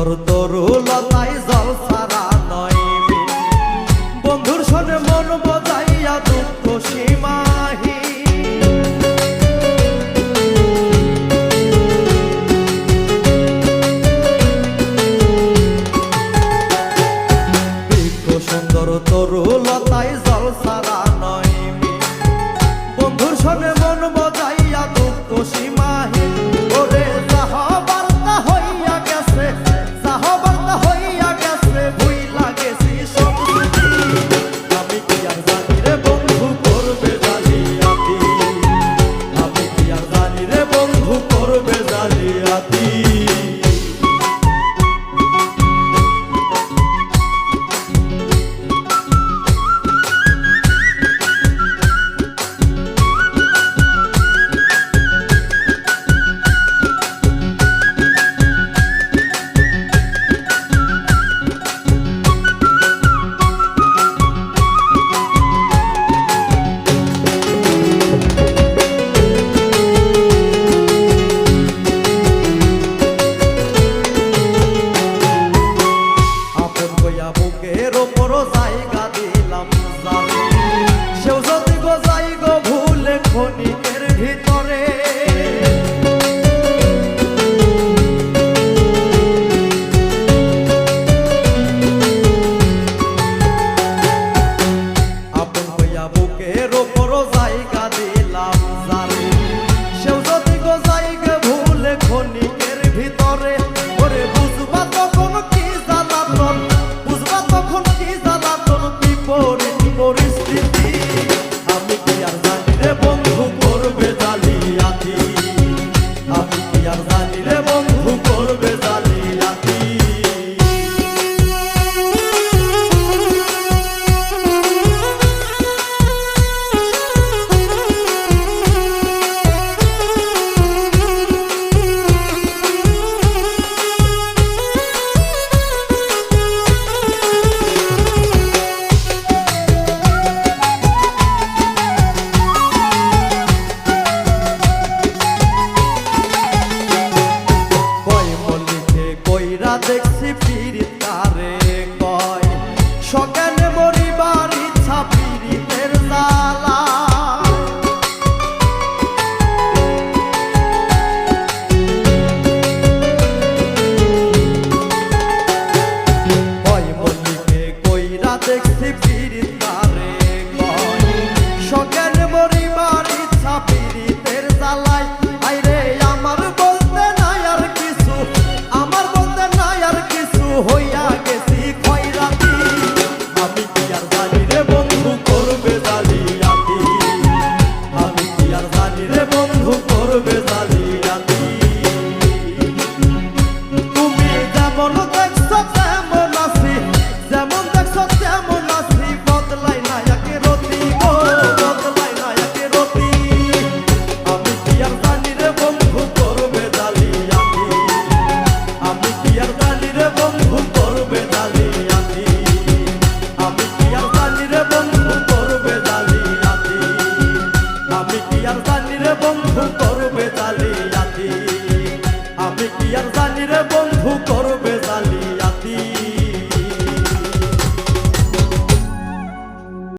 তোর তরুলতায় জল সারা নয়। বন্ধুর সনে মন বজাইয়া দুঃখ সীমাহী। সুন্দর তরুলতায় জল সারা ভনিক যেমন দেখছ তেমন আছি, যেমন দেখছ তেমন আছি, বদলাই না একে রতি বদলাই না একে রতি আমি কি আর জানি রে বন্ধু, করবে দালি আমি। আমি কি আর জানি রে বন্ধু, করবে দালি আমি। আমি কি আর জানি রে বন্ধু, করবে দালি আমি। আমি কি আর জানি রে বন্ধু, করবে দালি আমি কি আর জানি রে